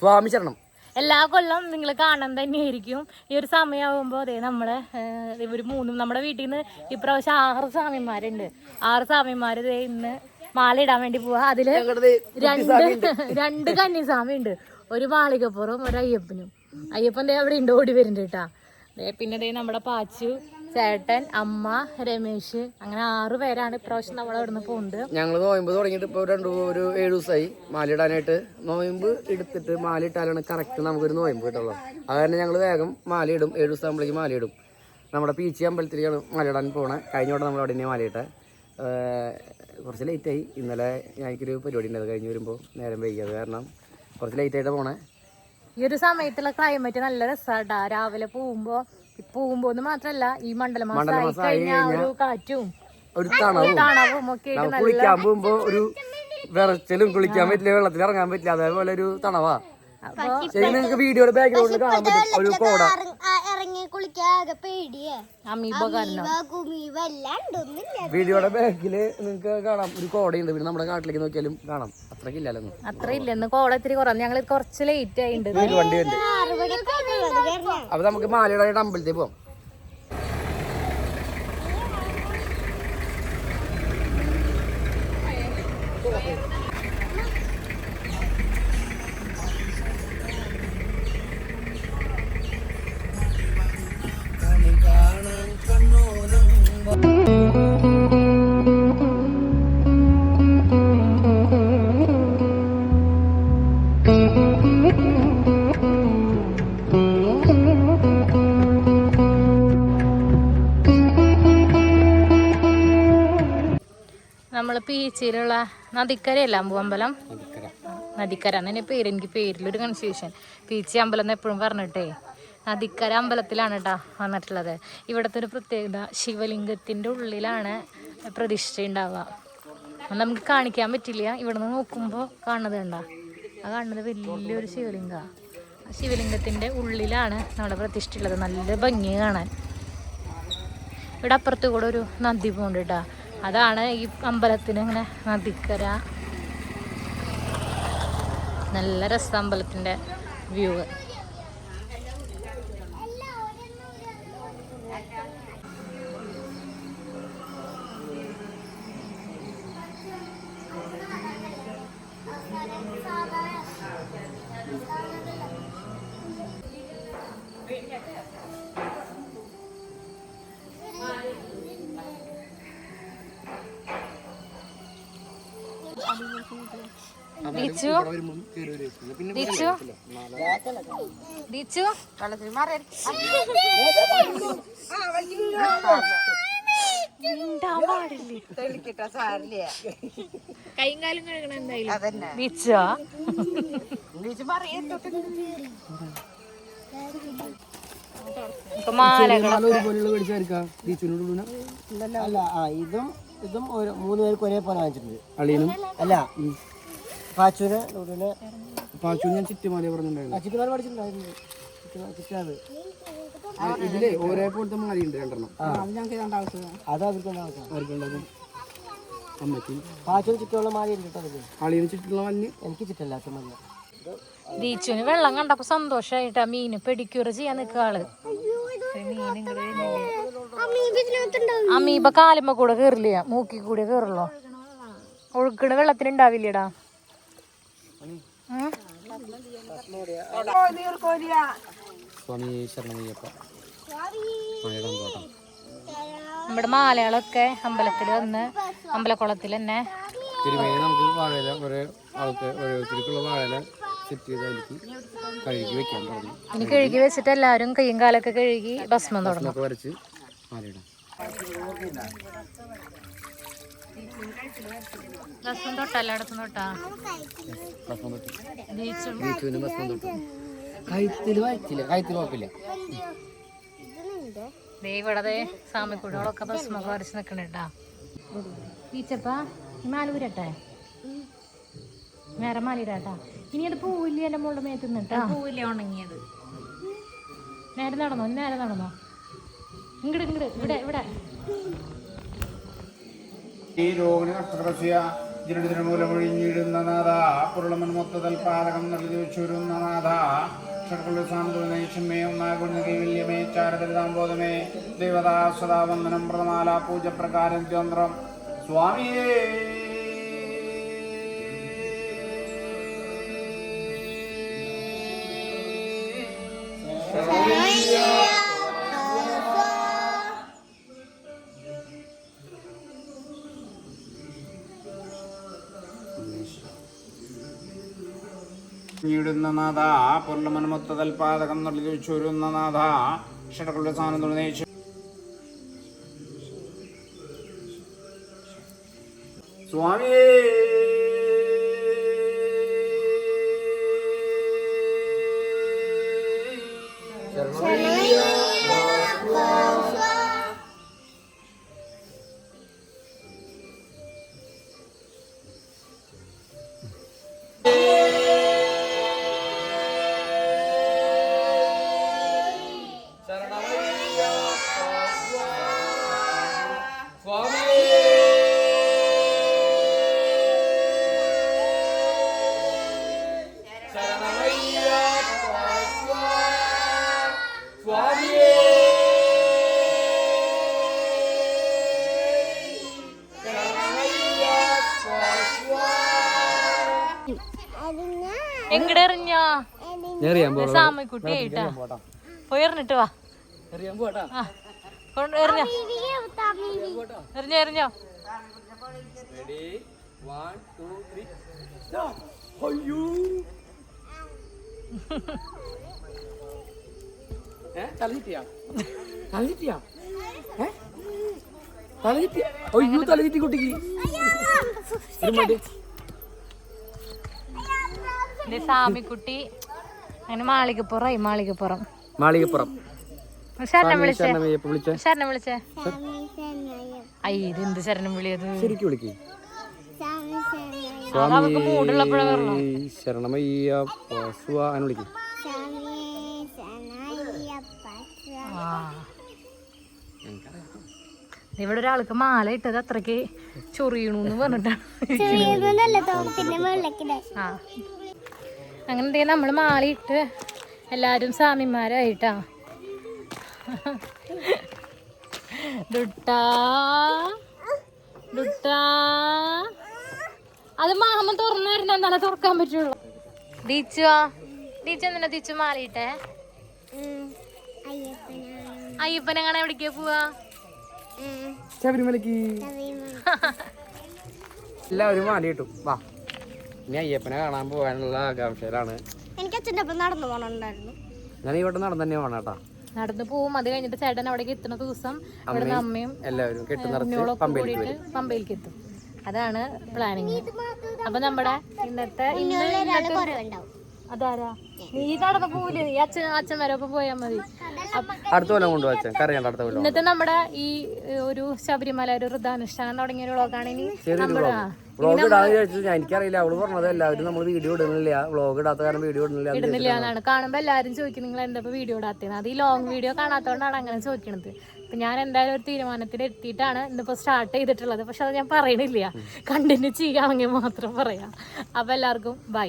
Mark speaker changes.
Speaker 1: സ്വാമി ശരണം
Speaker 2: എല്ലാ കൊല്ലം നിങ്ങൾ കാണാൻ തന്നെയായിരിക്കും. ഈ ഒരു സമയമാകുമ്പോൾ അതെ നമ്മളെ ഇവർ മൂന്നും നമ്മുടെ വീട്ടിൽ നിന്ന് ഇപ്രാവശ്യം ആറ് സ്വാമിമാരുണ്ട്. ആറ് സ്വാമിമാർ ദേ ഇന്ന് മാല ഇടാൻ വേണ്ടി പോവാ. അതിൽ രണ്ട് രണ്ട് കന്യസ്വാമി ഉണ്ട് ഒരു മാളികപ്പുറവും ഒരു അയ്യപ്പനും. അയ്യപ്പൻ ദേ അവിടെ ഉണ്ട് ഓടി വരുന്നുണ്ട് കേട്ടാ. പിന്നെ ദേ നമ്മുടെ പാച്ചു ചേട്ടൻ അമ്മ രമേശ് അങ്ങനെ ആറു പേരാണ് ഇപ്രാവശ്യം നമ്മൾ അവിടെ നിന്ന് പോകുന്നത്
Speaker 1: ഞങ്ങൾ നോയമ്പ് തുടങ്ങിയിട്ട് ഇപ്പോൾ രണ്ട് ഒരു ഏഴ് ദിവസമായി മാലയിടാനായിട്ട് നോയമ്പ് എടുത്തിട്ട് മാലിട്ടാലാണ് കറക്റ്റ് നമുക്കൊരു നോയമ്പ് കിട്ടുള്ളൂ. അത് തന്നെ ഞങ്ങൾ വേഗം മാലയിടും ഏഴു ദിവസം ആകുമ്പോഴേക്ക് മാലയിടും നമ്മുടെ പീച്ചി അമ്പലത്തിലേക്കാണ് മാലയിടാൻ പോണേ. കഴിഞ്ഞ വട്ടം നമ്മൾ അവിടെ തന്നെ മാലയിട്ടെ കുറച്ച് ലേറ്റായി ഇന്നലെ എനിക്കൊരു പരിപാടി ഉണ്ട്. അത് കഴിഞ്ഞ് വരുമ്പോൾ നേരം വൈകിയത് കാരണം കുറച്ച് ലേറ്റായിട്ട് പോണേ.
Speaker 2: ഈ ഒരു സമയത്തുള്ള ക്ലൈമറ്റ് നല്ല രസമാണ് രാവിലെ പോകുമ്പോ പോകുമ്പോന്ന് മാത്രല്ല ഈ മണ്ഡല മാസമായി കഴിഞ്ഞാൽ ഒരു കാറ്റും
Speaker 1: ഒരു തണവും.
Speaker 2: തണവും ഒക്കെ
Speaker 1: നമുക്ക് കുളിക്കാൻ പോകുമ്പോ ഒരു വിറച്ചലും കുളിക്കാൻ പറ്റില്ല വെള്ളത്തിൽ ഇറങ്ങാൻ പറ്റില്ല അതേപോലെ ഒരു തണവാ. ശരി നിങ്ങൾക്ക് വീഡിയോയുടെ ബാക്ക്ഗ്രൗണ്ടിൽ കാണാൻ പറ്റും. ഒരു കോട.
Speaker 3: ഇറങ്ങി കുളിക്കാകെ പേടിയേ. കുമീവ എല്ലാം ഉണ്ടൊന്നില്ല.
Speaker 1: വീഡിയോയുടെ ബാക്കിൽ നിങ്ങൾക്ക് കാണാം. ഒരു കോടയുണ്ട്. പിന്നെ നമ്മുടെ കാട്ടിലേക്ക് നോക്കിയാലും കാണാം. അത്രക്കില്ലല്ലോ.
Speaker 2: അത്ര ഇല്ല. ഇന്ന് കോള ഇത്തിരി കുറഞ്ഞു ഞങ്ങൾ കുറച്ച് ലേറ്റ് ആയിട്ടുണ്ട്.
Speaker 1: ഒരു വണ്ടി ഉണ്ട് അപ്പൊ നമുക്ക് മാലയുടെ അമ്പലത്തിൽ പോവാം.
Speaker 2: നമ്മൾ പീച്ചിയിലുള്ള നദിക്കരയല്ല അമ്പുവമ്പലം? നദിക്കര. എന്നെ പേര് എനിക്ക് പേരിലൊരു കൺഫ്യൂഷൻ പീച്ചി അമ്പലം എന്ന് എപ്പോഴും പറഞ്ഞിട്ടേ നദിക്കര അമ്പലത്തിലാണ് കേട്ടോ വന്നിട്ടുള്ളത്. ഇവിടുത്തെ ഒരു പ്രത്യേകത ശിവലിംഗത്തിന്റെ ഉള്ളിലാണ് പ്രതിഷ്ഠ ഉണ്ടാവുക നമുക്ക് കാണിക്കാൻ പറ്റില്ല. ഇവിടുന്ന് നോക്കുമ്പോൾ കാണുന്നത് കണ്ടാ. ആ കാണുന്നത് വലിയൊരു ശിവലിംഗമാണ് ശിവലിംഗത്തിന്റെ ഉള്ളിലാണ് നമ്മുടെ പ്രതിഷ്ഠയുള്ളത്. നല്ല ഭംഗി കാണാൻ. ഇവിടെ അപ്പുറത്ത് കൂടെ ഒരു നദി പോകുന്നുണ്ട് കേട്ടോ അതാണ് ഈ അമ്പലത്തിന് ഇങ്ങനെ നദിക്കര. നല്ല രസം അമ്പലത്തിന്റെ വ്യൂ ദീച്ചു ദീച്ചു ദീച്ചു കഴുകണ എന്തായാലും ദീച്ചോ
Speaker 4: ആ ഇതും ഇതും മൂന്ന് പേർക്ക് ഒരേപോലെ വാങ്ങിച്ചിട്ടുണ്ട്.
Speaker 1: അളിയനും?
Speaker 4: അല്ല പാച്ചുവിന് നൂറിന്
Speaker 1: പാച്ചു ഞാൻ ചുറ്റുമാല പറഞ്ഞിട്ടുണ്ടായിരുന്നു.
Speaker 4: അച്ചിട്ടുമാർ പഠിച്ചിട്ടുണ്ടായിരുന്നു. ചുറ്റാത്
Speaker 1: ഇതിൽ ഒരേപോലത്തെ മാലയുണ്ട് രണ്ടെണ്ണം.
Speaker 4: അത്
Speaker 1: അമ്മയ്ക്കും.
Speaker 4: പാച്ചുവിന് കേട്ടോ
Speaker 1: ചുറ്റുള്ള മഞ്ഞ്
Speaker 4: എനിക്ക് ചുറ്റല്ലാത്ത മഞ്ഞ
Speaker 2: ദീച്ചുവിന് വെള്ളം കണ്ടപ്പോ സന്തോഷായിട്ടാ മീന് പെഡിക്യൂർ ചെയ്യാൻ നിൽക്കുക ആൾ. അമീബ കാലുമ്പ കൂടെ കേറില്ല? മൂക്കി കൂടെ കേറുള്ളോ? ഒഴുക്കണ വെള്ളത്തിനുണ്ടാവില്ലടാ?
Speaker 1: സ്വാമി ശരണമയ്യപ്പ.
Speaker 2: നമ്മുടെ മാലകളൊക്കെ അമ്പലത്തിൽ വന്ന് അമ്പലക്കുളത്തിൽ തന്നെ
Speaker 1: തിരുമേനി നമുക്ക് വാഴയില ഒരേ ആൾക്ക് ഓരോരുത്തർക്കുള്ള വാഴയില സെറ്റ് കഴുകി വെക്കാൻ
Speaker 2: ഇനി കഴുകി വെച്ചിട്ട് എല്ലാവരും കയ്യും കാലൊക്കെ കഴുകി ഭസ്മം തുടങ്ങും.
Speaker 1: എന്നൊക്കെ വരച്ച് മാലയിടാം.
Speaker 2: ഭസ്മം തൊട്ടാ എല്ലായിടത്തും തൊട്ടാ? ബീച്ചും.
Speaker 1: കഴുത്തിൽ വരച്ചില്ല കഴുത്തിൽ കുഴപ്പമില്ല.
Speaker 2: ഇവിടെ ദേ സാമിക്കുടികളൊക്കെ ഭസ്മൊക്കെ വരച്ച് നിൽക്കണേട്ടാ ബീച്ചപ്പാ ഈ മാല ഊരട്ടെ? വേറെ മാല ഇടാട്ടാ ഇനി അത് പൂവില്ല എന്റെ മുകളിൽ മേത്ത് നിന്നിട്ടാ പൂവില്ല ഉണങ്ങിയത്. നേരെ നടന്നോ നേരെ നടന്നോ? ഇങ്ങട് ഇങ്ങട് ഇവിടെ ഇവിടെ.
Speaker 5: ഈ രോഗിണി നക്ഷത്രസ്യ ജലതിരമൂലമൊഴിഞ്ഞിടുന്ന നാഥ. പുരുളമൻ മൊത്തതൽ പാലകം നൽകി വെച്ചുരുന്ന നാഥ. ദേവതാ സദാ വന്ദനം പ്രതമാല പൂജ പ്രകാരം ദ്വന്ദ്രം സ്വാമിയേ! ഇടുന്ന നാഥ പൊല്ലമൻ മൊത്തതൽ പാതകം നൽകി വെച്ചുരുന്ന നാഥ. ഷടകളുടെ സാധനം സ്വാമിയേ
Speaker 2: എങ്ങടെ എറിഞ്ഞോ?
Speaker 1: എറിയാൻ പോ
Speaker 2: സാമക്കുട്ടി ആയിട്ടാ. പോയി എറിഞ്ഞിട്ട് വാ. എറിഞ്ഞോ? എറിഞ്ഞോ എറിഞ്ഞോ?
Speaker 1: ടു ത്രീ അയ്യോ. തലചിറ്റി കുട്ടിക്ക്.
Speaker 2: സാമിക്കുട്ടി അങ്ങനെ മാളികപ്പുറമായി മാളികപ്പുറം.
Speaker 1: മാളികപ്പുറം.
Speaker 2: ശരണം വിളിച്ചേ.
Speaker 1: ശരണമയ്യപ്പ വിളിച്ച.
Speaker 2: ശരണം വിളിച്ചേ. അയ്യ ഇത് എന്ത് ശരണം വിളിയത്?
Speaker 1: ശരിക്കും വിളിക്ക്. അങ്ങനെ
Speaker 2: ആ. ഇവിടെ ഒരാൾക്ക് മാല ഇട്ടത് അത്രയ്ക്ക് ചൊറിയണൂന്ന് പറഞ്ഞിട്ടാണ്. ആ. അങ്ങനെ എന്തെങ്കിലും നമ്മൾ മാറിയിട്ട് എല്ലാവരും എല്ലാരും സ്വാമിമാരായിട്ടാ. ദുട്ടാ ദുട്ടാ അത് മാമ തുറന്നായിരുന്നു എന്നാലേ തുറക്കാൻ പറ്റുള്ളൂ. ദീച്ചുവാ ദീച്ചു എന്തിനാ ദീച്ചു മാറിയിട്ടെ?
Speaker 3: അയ്യപ്പനങ്ങനെ
Speaker 2: അയ്യപ്പനെങ്ങനെ എവിടേക്കാ പോവാ?
Speaker 1: ശബരിമലക്ക്. എല്ലാവരും മാറിയിട്ടു വാ. ഇനി അയ്യപ്പനെ കാണാൻ പോകാനുള്ള ആകാംക്ഷയിലാണ്.
Speaker 3: എനിക്ക് അച്ഛന്റെ ഒപ്പം നടന്നു പോകണുണ്ടായിരുന്നു
Speaker 1: ഞാൻ ഇവിടെ നടന്നു തന്നെ പോകണം കേട്ടോ.
Speaker 2: നടന്നു പോവും. അത് കഴിഞ്ഞിട്ട് ചേട്ടൻ അവിടേക്ക് എത്തുന്ന ദിവസം ഇവിടെ അമ്മയും
Speaker 1: എല്ലാവരും കെട്ടി നിറച്ച് പമ്പയിലേക്ക്
Speaker 2: കൂടിയിട്ട് പമ്പയിലേക്ക് എത്തും. അതാണ് പ്ലാനിങ് അപ്പൊ നമ്മുടെ ഇന്നത്തെ ഇന്ന് ഇന്നത്തെ
Speaker 3: കുറവുണ്ടാവും.
Speaker 2: അതാരാ? നീ നടന്നു പോവില്ലേ? നീ അച്ഛൻ അച്ഛൻ വരെ ഒപ്പം പോയാൽ മതി.
Speaker 1: അടുത്ത കൊല്ലം കൊണ്ടുവച്ച കറിയണ്ട അടുത്ത കൊല്ലം
Speaker 2: ഇന്നത്തെ നമ്മുടെ ഈ ഒരു ശബരിമല ഒരു വൃദ്ധാനുഷ്ഠാനം തുടങ്ങിയ ഒരു വ്ളോഗാണ് ഇനി നമ്മുടെ
Speaker 1: വ്ളോഗ് ഇടാന്ന് ഞാൻ. എനിക്കറിയില്ല. അവൾ പറഞ്ഞത് എല്ലാവരും നമ്മൾ വീഡിയോ ഇടുന്നില്ല. വ്ളോഗ് ഇടാത്ത കാരണം വീഡിയോ ഇടുന്നില്ല
Speaker 2: ഇടുന്നില്ല എന്നാണ്. കാണുമ്പോ എല്ലാരും ചോദിക്കും നിങ്ങൾ എന്താ വീഡിയോ ഇടാത്തത് അത് ഈ ലോങ് വീഡിയോ കാണാത്തോണ്ടാണ് അങ്ങനെ ചോദിക്കുന്നത് അപ്പൊ ഞാൻ എന്തായാലും ഒരു തീരുമാനത്തിൽ എത്തിയിട്ടാണ് ഇന്നിപ്പോ സ്റ്റാർട്ട് ചെയ്തിട്ടുള്ളത്. പക്ഷെ അത് ഞാൻ പറയണില്ല. കണ്ടിന്യൂ ചെയ്യുകയാണെങ്കിൽ മാത്രം പറയാം. അപ്പൊ എല്ലാവർക്കും ബൈ